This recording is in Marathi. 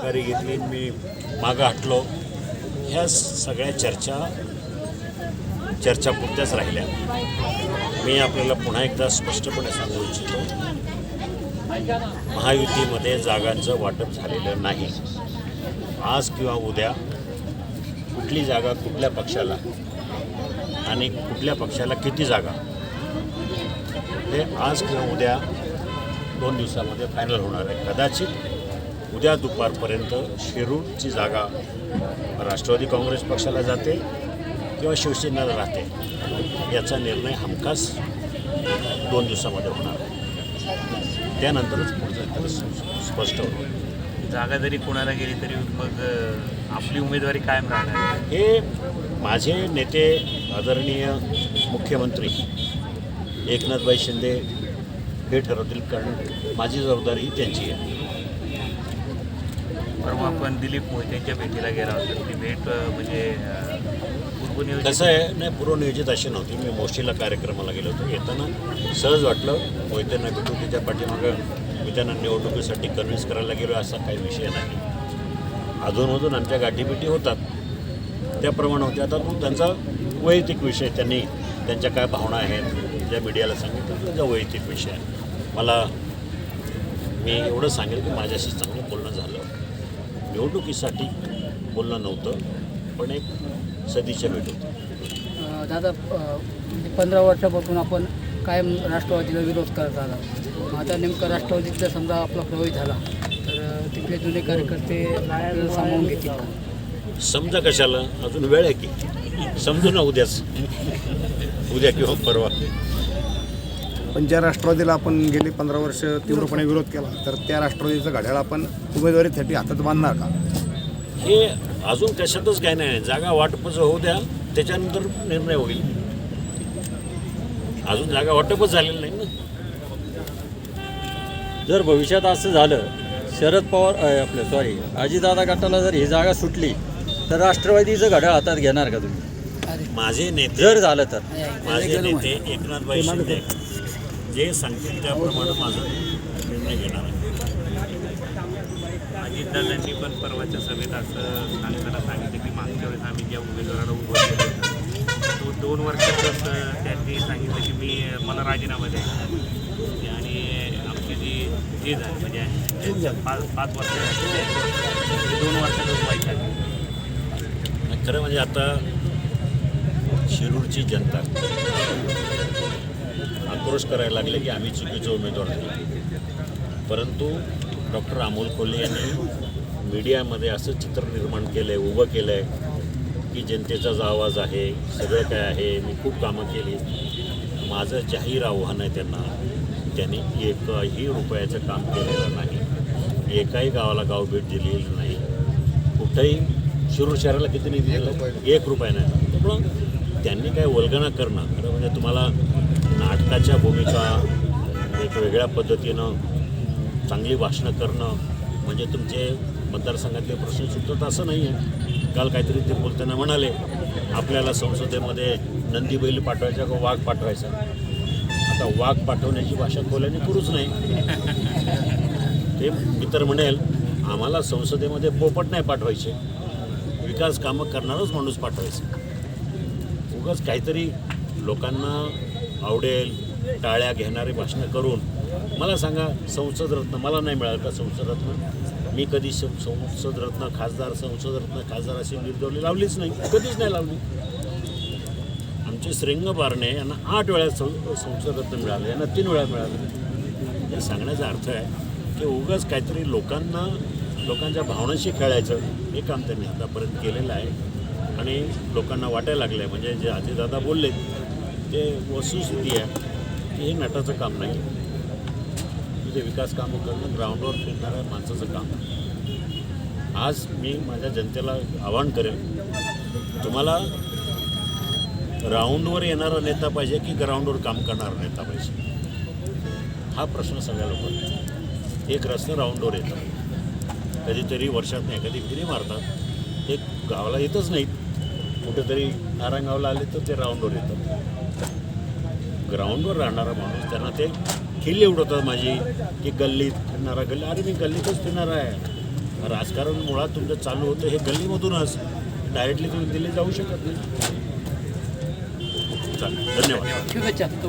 आगगाडी घेतली मी मागं हटलो. ह्या सगळ्या चर्चा चर्चापुरत्याच राहिल्या. मी आपल्याला पुन्हा एकदा स्पष्टपणे सांगू इच्छितो महायुतीमध्ये जागांचं वाटप झालेलं नाही. आज किंवा उद्या कुठली जागा कुठल्या पक्षाला आणि कुठल्या पक्षाला किती जागा हे आज किंवा उद्या दोन दिवसामध्ये फायनल होणार आहे. कदाचित उद्या दुपारपर्यंत शिरूरची जागा राष्ट्रवादी काँग्रेस पक्षाला जाते किंवा शिवसेनेला राहते. याचा निर्णय हमखास दोन दिवसामध्ये होणार आहे. त्यानंतरच पुढचं इतर स्पष्ट होईल. जागा जरी कोणाला गेली तरी मग आपली उमेदवारी कायम राहणार हे माझे नेते आदरणीय मुख्यमंत्री एकनाथभाई शिंदे हे ठरवतील कारण माझी जबाबदारी ही त्यांची आहे. परवा आपण दिलीप मोहित्यांच्या भेटीला गेला होता ती भेट म्हणजे पूर्वनियोजित कसं आहे नाही पूर्वनियोजित अशी नव्हती. मी मोशीला कार्यक्रमाला गेलो होतो. येताना सहज वाटलं मोहित्यांना भेटू त्याच्या पाठीमागं मी त्यांना निवडणुकीसाठी कन्व्हिन्स करायला गेलो असा काही विषय नाही. अधूनमधून आमच्या गाठीबिटी होतात. त्याप्रमाणे होते. आता तो त्यांचा वैयक्तिक विषय त्यांनी त्यांच्या काय भावना आहेत ज्या मीडियाला सांगितलं त्यांचा वैयक्तिक विषय आहे. मला मी एवढं सांगेल की माझ्याशी चांगलं बोलणं झालं. निवडणुकीसाठी बोलणं नव्हतं पण एक सदिच्छा भेट होती दादा म्हणजे पंधरा वर्षापासून आपण कायम राष्ट्रवादीला विरोध करत आला. आता नेमकं राष्ट्रवादीचा समजा आपला प्रवेश झाला तर तिथले जुने कार्यकर्ते सामावून घेतील? समजा कशाला? अजून वेळ आहे की? समजू ना उद्याच. उद्या किंवा परवा. पण ज्या राष्ट्रवादीला आपण गेली पंधरा वर्ष तीव्रपणे विरोध केला तर त्या राष्ट्रवादीचं घड्याळ आपण उमेदवारीसाठी हातात बांधणार का? हे अजून कशातच काय नाही. जागा वाटपच होऊ द्या त्याच्यानंतर निर्णय होईल. अजून जागा वाटपच झालेलं नाही ना. जर भविष्यात असं झालं शरद पवार अ, आपलं सॉरी अजितदादा गटाला जर ही जागा सुटली तर राष्ट्रवादीचं घड्याळ हातात घेणार का तुम्ही? माझे नेते जर झालं तर. नाही, माझे नेते आहे. एकनाथभाई शिंदे. जे सांगतील त्याप्रमाणे माझा निर्णय घेणार आहे. अजितदादांनी पण परवाच्या सभेत असं सांगताना सांगितलं की मागच्या वेळेस आम्ही ज्या उमेदवाराला उभं केलं तो दोन वर्षातच त्यांनी सांगितलं की मी मला राजीनामा द्यायचा आणि आमची जी जी झाली म्हणजे पाच पाच वर्ष दोन वर्षातच व्हायच्या आणि खरं म्हणजे आता शिरूरची जनता आक्रोश करायला लागले की आम्ही चुकीचे उमेदवार दिले परंतु डॉक्टर अमोल कोल्हे यांनी मीडियामध्ये असं चित्र निर्माण केलं आहे उभं केलं आहे की जनतेचाच आवाज आहे सगळं काय आहे मी खूप कामं केली. माझं जाहीर आव्हान आहे त्यांना त्यांनी एकही रुपयाचं काम केलेलं नाही. एकाही गावाला गाव भेट दिलेली नाही. कुठंही शिरूर शहराला किती निधी दिला? एक रुपया नाही. त्यामुळं त्यांनी काय वल्गना करणं खरं म्हणजे तुम्हाला नाटकाच्या भूमिका एक वेगळ्या पद्धतीनं चांगली भाषणं करणं म्हणजे तुमचे मतदारसंघातले प्रश्न सुटतात असं नाही आहे. काल काहीतरी ते बोलताना म्हणाले आपल्याला संसदेमध्ये नंदी बैल पाठवायचा का वाघ पाठवायचा? आता वाघ पाठवण्याची भाषा खोल्याने करूच नाही. ते मी तर म्हणेल आम्हाला संसदेमध्ये पोपट नाही पाठवायचे. विकास कामं करणारच माणूस पाठवायचं. उगाच काहीतरी लोकांना आवडेल टाळ्या घेणारे भाषणं करून. मला सांगा संसदरत्न मला नाही मिळालं का संसदरत्न मी कधी संसदरत्न खासदार संसदरत्न खासदार अशी निर्दवली लावलीच नाही. कधीच नाही लावली. आमचे श्रेंग बारणे यांना आठ वेळा सं संसदरत्न मिळालं यांना तीन वेळा मिळालं. हे सांगण्याचा अर्थ आहे की उगाच काहीतरी लोकांना लोकांच्या भावनाशी खेळायचं हे काम त्यांनी आतापर्यंत केलेलं आहे. आणि लोकांना वाटायला लागलं आहे म्हणजे जे आजीदादा बोलले ते वस्तुस्थिती आहे. की हे नटाचं काम नाही. तिथे विकास कामं करणं ग्राउंडवर फिरणाऱ्या माणसाचं काम. आहे. आज मी माझ्या जनतेला आवाहन करेन तुम्हाला राऊंडवर येणारा नेता पाहिजे की ग्राउंडवर काम करणारा नेता पाहिजे? हा प्रश्न सगळ्या लोकांना. एक रस्ता राऊंडवर येतात कधीतरी वर्षात नाही कधी फिरी मारतात. एक गावाला येतच नाहीत. कुठेतरी नारायणगावला आले तर ते राऊंडवर येतात. ग्राउंडवर राहणारा माणूस त्यांना ते खिल्ली उडवतात माझी की गल्लीत फिरणारा गल्ली अरे मी गल्लीतच फिरणार आहे. राजकारण मुळात तुमचं चालू होतं हे गल्लीमधूनच. डायरेक्टली तुम्ही दिले जाऊ शकत नाही. चालेल धन्यवाद.